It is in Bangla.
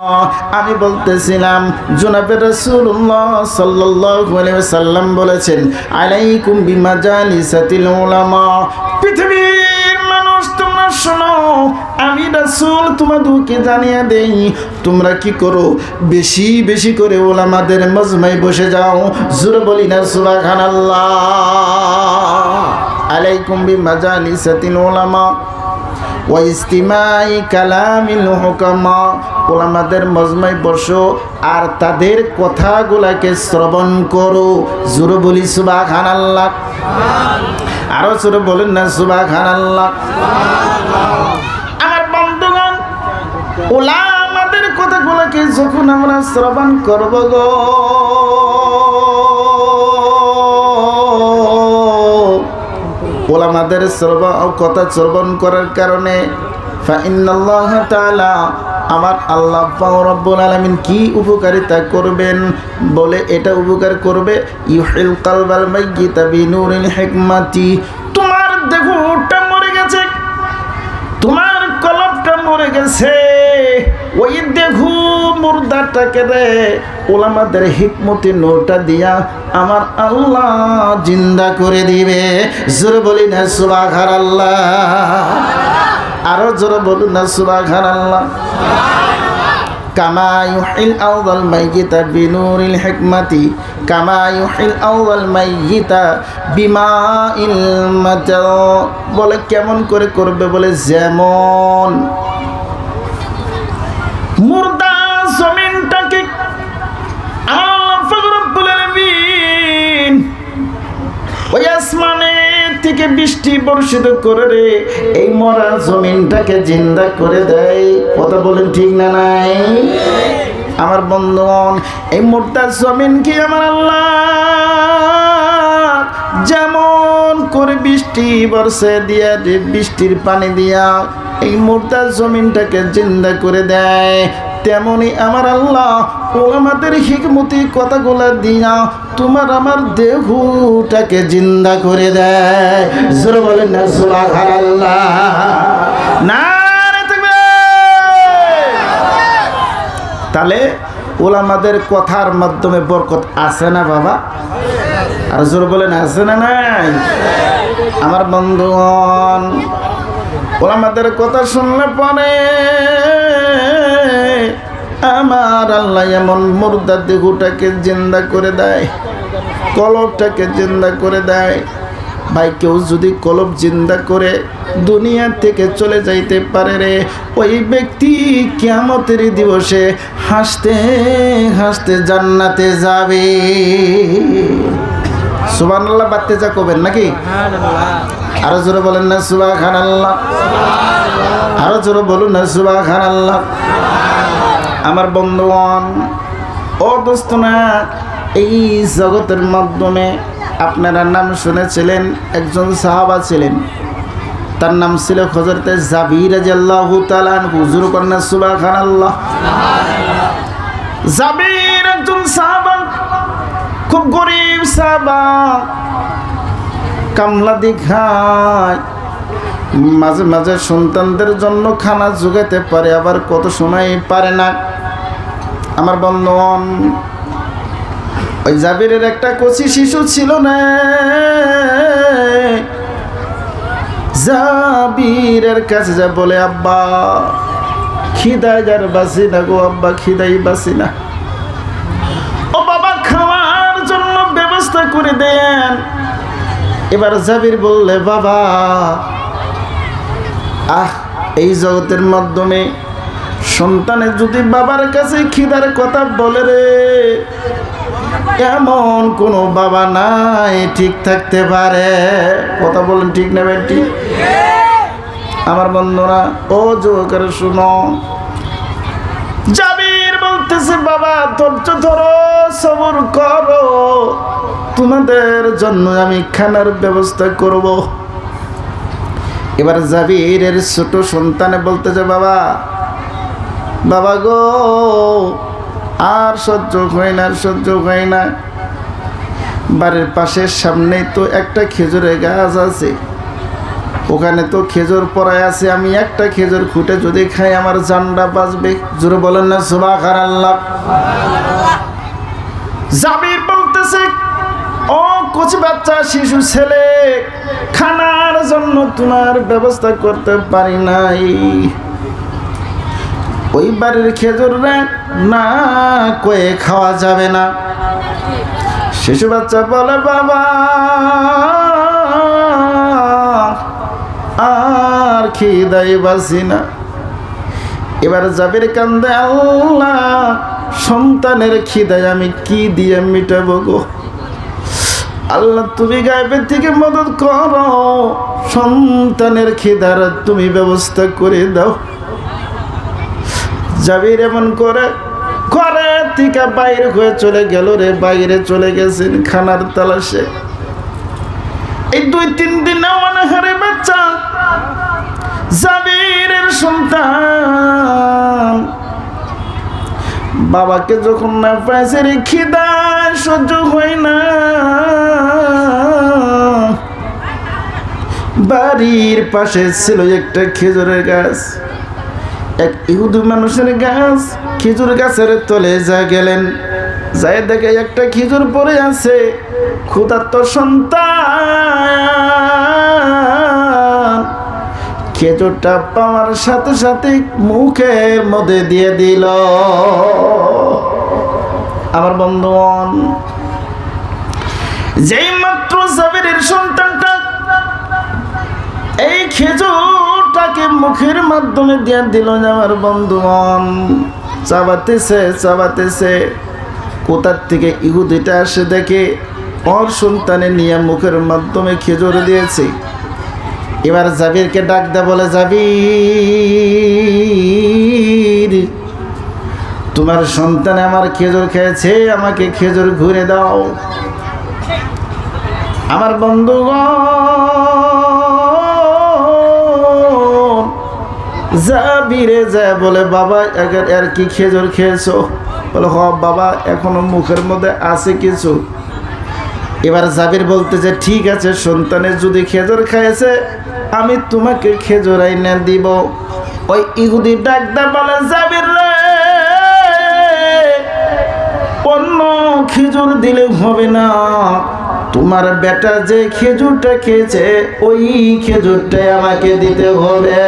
আমি বলতেছিলাম, জুনাবে রাসূলুল্লাহ সাল্লাল্লাহু আলাইহি সাল্লাম বলেছেন, আলাইকুম বিমাজালিসাতিল উলামা। পৃথিবীর মানুষ, তোমরা শোনো, আমি রাসূল তোমাদেরকে জানিয়ে দেই, তোমরা কি করো? বেশি বেশি করে ওলামাদের মজমায় বসে যাও। জোরে বলি না, সুবহানাল্লাহ। আলাইকুম বিমাজালিসাতিল উলামা। ওয়াইস্তিমাই কালামিল হুকামা। ওলামাদের মজমায় বসো, আর তাদের কথাগুলাকে শ্রবণ করো। জোরে বলি সুবা খান আল্লাহ আরও জোরে বলেন না সুবা খান আল্লাহ আমার বন্ধুগণ, ওলামাদের কথাগুলোকে যখন আমরা শ্রবণ করব গো ওলামাদের শ্রবণ কথা শ্রবণ করার কারণে আমার আল্লাহ রব্বুল আলামিন কি উপকারিতা করবেন বলে এটা উপকার করবে? ইউহিল কালবাল মাইয়িতা বিনুরিল হিকমাতি। তোমার দেহটা মরে গেছে। তোমার কলবটা মরে গেছে। মুর্দাটাকে রে ওলামাদের হিকমতি নোটা দিয়া আমার আল্লাহ জিন্দা করে দিবে। জোরে বলি না সুবাঘার আল্লাহ আরও জোরে বলুন না সুবাঘার আল্লাহ বলে কেমন করে করবে? বলে যেমন। ওই আসমানে থেকে বৃষ্টি বর্ষিত করে রে, এই মরা জমিনটাকে জিন্দা করে দেয়। কথা বলেন ঠিক না নাই? আমার বন্ধুগণ, এই মোর্তার জমিন কি আমার আল্লাহ? যেমন করে বৃষ্টি বর্ষে দিয়া বৃষ্টির পানি দিয়া এই মোর্তার জমিনটাকে জিন্দা করে দেয়। তেমনি আমার আল্লাহ ও আমাদের হিকমতি কথাগুলো দিয়া তোমার আমার দেহটাকে জিন্দা করে দেয়। জোরে বলেন না আল্লাহ না তাহলে ওলামাদের কথার মাধ্যমে বরকত আছে না বাবা? আর জোর বলেন, আছে না নাই? আমার বন্ধুগণ, ওলামাদের কথা শুনলে পরে আমার আল্লাহ এমন মুর্দার দেহুটাকে জিন্দা করে দেয় কলবটাকে জিন্দা করে দেয়। ভাই কেউ যদি কলব জিন্দা করে দুনিয়া থেকে চলে যাইতে পারে রে ওই ব্যক্তি কেমতের দিবসে হাসতে হাসতে জান্নাতে যাবে। সুবান আল্লাহ বাড়তে যা করবেন নাকি? আরও জোরে বলেন না সুবা খান আল্লাহ আরও জোরে বলুন না আমার বন্ধুগণ, ও দোস্ত না, এই জগতের মাধ্যমে আপনারা নাম শুনেছিলেন, একজন সাহাবা ছিলেন। তার নাম ছিল হজরতে জাবির হুজুর কন্যা সুবা খান আল্লাহ জাবির একজন সাহাবা, খুব গরিব সাহাবা। কামলা দীঘায় মাঝে মাঝে সন্তানদের জন্য খানা যোগাতে পারে, আবার কত সময় পারে না। আমার বন্ধন ওই জাবিরের একটা কচি শিশু ছিল না? জাবিরের কাছে যা বলে, আব্বা, খিদায় যার বাসি না গো, আব্বা খিদাই বাসি না। ও বাবা, খাওয়ার জন্য ব্যবস্থা করে দেন। এবার জাবির বললে, বাবা আহ, এই জগতের মাধ্যমে সন্তানের যদি বাবার কাছে খিদার কথা বলে রে, এমন কোনো বাবা নাই, ঠিক থাকতে পারে। কথা বলেন ঠিক না বেটি আমার বন্ধুরা, ও যুবকের শুনো, জাবির বলতেছে, বাবা, ধৈর্য ধরো, সবর করো। তোমাদের জন্য আমি খানার ব্যবস্থা করব। এবার জাবিরের ছোট সন্তানে বলতেছে, বাবা বাবা গো, আর সহ্য হয় না সহ্য হয় না। বাড়ির পাশের সামনেই তো একটা খেজুরের গাছ আছে। ওখানে তো খেজুর পড়ায় আছে, আমি একটা খেজুর খুঁটে যদি খাই, আমার জানটা বাঁচবে। জোরে বলেন না সুবাহ আল্লাহ জাবির বলতেছে, ও কচি বাচ্চা, শিশু ছেলে খানার জন্য তোমার ব্যবস্থা করতে পারি নাই। ওই বাড়ির খেজুর না কয়ে খাওয়া যাবে না। শিশু বাচ্চা বলে, বাবা, আর খিদাই বাসি না। এবার জাবির কান্দে, আল্লাহ, সন্তানের খিদায় আমি কি দিয়ে মিটাবো গো? আল্লাহ, তুমি গায়েবের থেকে মদত করো। সন্তানের খিদার তুমি ব্যবস্থা করে দাও। জাবির এমন করে, ঘরে থেকে বাইরে হয়ে চলে গেল রে, বাইরে চলে গেছেন খানার তালাশে। এই দুই তিন দিন অনাহারে বাচ্চা, জাবিরের সন্তান। বাবাকে যখন না পাইছে রে খিদা সহ্য হয় না। বাড়ির পাশে ছিল একটা খেজুরের গাছ। এক ইহুদু মানুষের গাছ খেজুর গাছের তলে যা গেলেন। যাই দেখে একটা খেজুর পড়ে আছে। ক্ষুধার্ত সন্তান। খেজুরটা পাওয়ার সাথে সাথে মুখের মধ্যে দিয়ে দিল। আমার বন্ধুগণ যেই মাত্র জাবিরের সন্তানটা এই খেজুরটাকে মুখের মাধ্যমে দিয়ে দিল আমার বন্ধুগণ। চাবাতেছে চাবাতেছে। কোথার থেকে ইহুদিটা আসে দেখে ওর সন্তানের নিয়ে মুখের মাধ্যমে খেজুর দিয়েছে। এবার জাবিরকে ডাক দে, বলে, জাবির, তোমার সন্তান আমার খেজুর খেয়েছে, আমাকে খেজুর ঘুরে দাও। আমার বন্ধুগণ জাবিরে যা বলে, বাবা এর আর কি খেজুর খেয়েছো? বলে হ বাবা, এখনও মুখের মধ্যে আছে কিছু। এবার জাবির বলতে যে, ঠিক আছে, সন্তানের যদি খেজুর খাইছে, আমি তোমাকে খেজুর আইনে দিব। ওই ইহুদি ডাকদা বলে, জাবির রে, অন্য খেজুর দিলে হবে না। তোমার বেটা যে খেজুরটা খেয়েছে ওই খেজুরটাই আমাকে দিতে হবে।